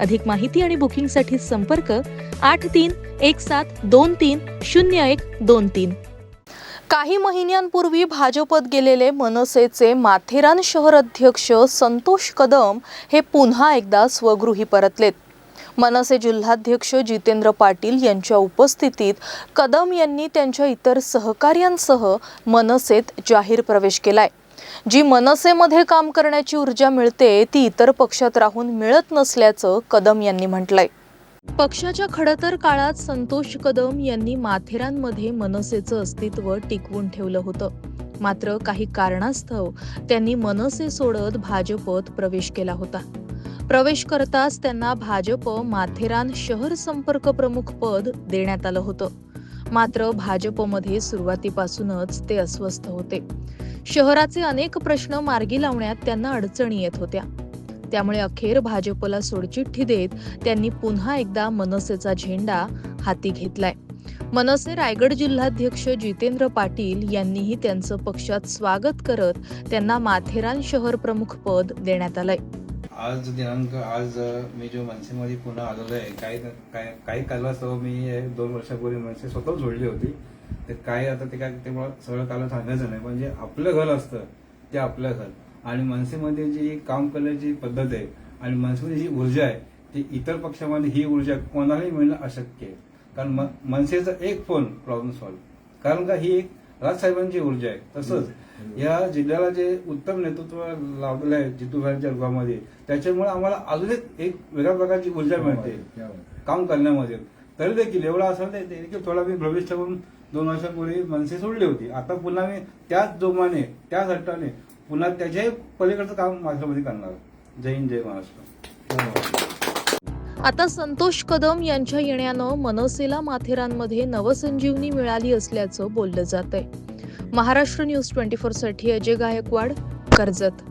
अधिक माहिती आणि बुकिंगसाठी संपर्क आठ तीन एक सात दोन तीन शून्य एक दोन तीन. काही महिन्यांपूर्वी भाजपत गेलेले मनसेचे माथेरान शहर अध्यक्ष संतोष कदम हे पुन्हा एकदा स्वगृही परतलेत. मनसे जिल्हाध्यक्ष जितेंद्र पाटील यांच्या उपस्थितीत कदम यांनी त्यांच्या इतर सहकार्यांसह मनसेत जाहीर प्रवेश केलाय. जी मनसेमध्ये काम करण्याची ऊर्जा मिळते ती इतर पक्षात राहून मिळत नसल्याचं कदम यांनी म्हटलंय. पक्षाच्या खडतर काळात संतोष कदम यांनी माथेरानमध्ये मनसेचं अस्तित्व टिकवून ठेवलं होतं. मात्र काही कारणास्तव त्यांनी मनसे सोडत भाजपत प्रवेश केला होता. प्रवेश करताच त्यांना भाजप माथेरान शहर संपर्क प्रमुख पद देण्यात आलं होतं. मात्र भाजपमध्ये सुरुवातीपासूनच ते अस्वस्थ होते. शहराचे अनेक प्रश्न मार्गी लावण्यात त्यांना अडचणी येत होत्या. त्यामुळे अखेर भाजपला सोडचिठ्ठी देत त्यांनी पुन्हा एकदा मनसेचा झेंडा हाती घेतलाय. मनसे रायगड जिल्हाध्यक्ष जितेंद्र पाटील यांनीही त्यांचं पक्षात स्वागत करत त्यांना माथेरान शहर प्रमुख पद देण्यात आलंय. आज दिनांक आज मी जो मनसेमध्ये पुन्हा आलेलो आहे काही काही काही कारणास्तव मी दोन वर्षापूर्वी मनसे स्वतः सोडली होती. तर काय आता ते काय ते मला सगळं कारण सांगायचं नाही म्हणजे आपलं घर असतं ते आपलं घर. आणि मनसेमध्ये जी काम करण्याची पद्धत आहे आणि मनसेमध्ये जी ऊर्जा आहे ती इतर पक्षामध्ये ही ऊर्जा कोणालाही मिळणं अशक्य आहे. कारण म- मनसेचा एक फोन प्रॉब्लेम सॉल्व्ह कारण का ही एक राजसाहेबांची ऊर्जा आहे तसंच. या जिल्ह्याला जे उत्तम नेतृत्व लाभलेलं आहे जितूभाईंच्या रूपामध्ये त्याच्यामुळे आम्हाला अजून एक एक वेगळ्या प्रकारची ऊर्जा मिळते. काम करण्यामध्ये. तरी देखील एवढं असं की थोडा मी भविष्य करून दोन वर्षापूर्वी मनसे सोडली होती. आता पुन्हा मी त्याच जोमाने त्याच हट्टाने पुन्हा त्याच्याही पलीकडचं काम माझ्यामध्ये करणार. जय हिंद जय महाराष्ट्र. आता संतोष कदम यांच्या येण्यानं मनसेला माथेरानमध्ये नवसंजीवनी मिळाली असल्याचं बोललं जात आहे महाराष्ट्र न्यूज ट्वेंटी फोरसाठी अजय गायकवाड कर्जत.